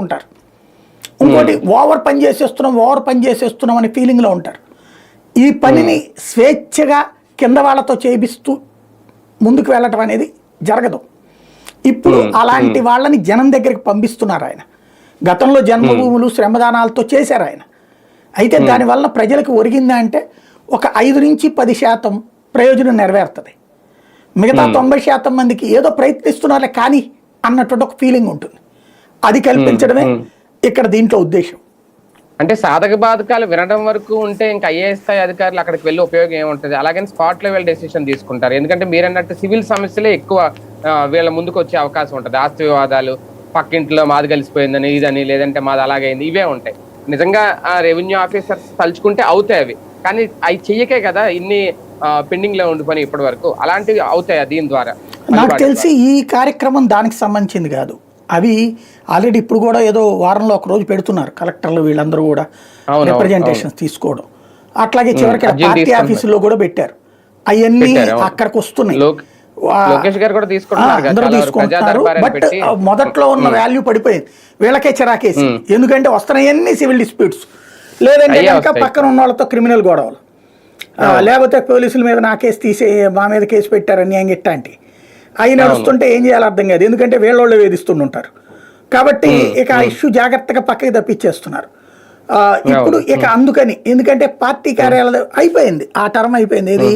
ఉంటారు ఇంకోటి ఓవర్ పని చేసేస్తున్నాం ఓవర్ పని చేసేస్తున్నాం అనే ఫీలింగ్లో ఉంటారు. ఈ పనిని స్వేచ్ఛగా కింద వాళ్ళతో చేపిస్తూ ముందుకు వెళ్ళటం అనేది జరగదు. ఇప్పుడు అలాంటి వాళ్ళని జనం దగ్గరికి పంపిస్తున్నారు ఆయన. గతంలో జన్మభూములు శ్రమదానాలతో చేశారు ఆయన. అయితే దానివల్ల ప్రజలకు ఒరిగిందా అంటే ఒక ఐదు నుంచి పది శాతం ప్రయోజనం నెరవేరుతుంది. మిగతా తొంభై శాతం మందికి ఏదో ప్రయత్నిస్తున్నారులే కానీ అన్నటువంటి ఒక ఫీలింగ్ ఉంటుంది. అది కల్పించడమే ఇక్కడ దీంట్లో ఉద్దేశం. అంటే సాధక బాధకాలు వినడం వరకు ఉంటే ఇంకా ఐఏఎస్ స్థాయి అధికారులు అక్కడికి వెళ్ళి ఉపయోగం ఏముంటుంది? అలాగని స్పాట్ లెవెల్ డెసిషన్ తీసుకుంటారు. ఎందుకంటే మీరన్నట్టు సివిల్ సమస్యలే ఎక్కువ వీళ్ళ ముందుకు వచ్చే అవకాశం ఉంటుంది. ఆస్తి వివాదాలు పక్కింట్లో మాది కలిసిపోయిందని ఇదని లేదంటే మాది అలాగైంది ఇవే ఉంటాయి. నిజంగా రెవెన్యూ ఆఫీసర్స్ తలుచుకుంటే అవుతాయి అవి. కానీ అవి చెయ్యకే కదా ఇన్ని పెండింగ్లో ఉండిపోయి ఇప్పటి వరకు. అలాంటివి అవుతాయి దీని ద్వారా. నాకు తెలిసి ఈ కార్యక్రమం దానికి సంబంధించింది కాదు. అవి ఆల్రెడీ ఇప్పుడు కూడా ఏదో వారంలో ఒక రోజు పెడుతున్నారు కలెక్టర్లు వీళ్ళందరూ కూడా రిప్రజెంటేషన్స్ తీసుకోవడం. అట్లాగే చివరికి పార్టీ. ఆఫీసుల్లో కూడా పెట్టారు. అవన్నీ. అక్కడికి వస్తున్నాయి. అందరూ తీసుకుంటున్నారు. బట్ మొదట్లో ఉన్న వాల్యూ పడిపోయింది. వీళ్ళకే చిరాకేసి. ఎందుకంటే వస్తున్నాయన్నీ సివిల్ డిస్ప్యూట్స్ లేదంటే వస్తాయి. పక్కన ఉన్న వాళ్ళతో క్రిమినల్ గొడవలు లేకపోతే పోలీసుల మీద నా కేసు తీసే మా మీద కేసు పెట్టారు అన్యాయం ఇట్లాంటి. అవి నడుస్తుంటే ఏం చేయాలో అర్థం కాదు. ఎందుకంటే వీళ్ళోళ్ళు వేధిస్తుంటారు కాబట్టి ఇక ఆ ఇష్యూ జాగ్రత్తగా పక్కకి తప్పించేస్తున్నారు. ఆ, ఇప్పుడు ఇక అందుకని ఎందుకంటే పార్టీ కార్యాలయం అయిపోయింది. ఆ టర్మ్ అయిపోయింది. ఏది?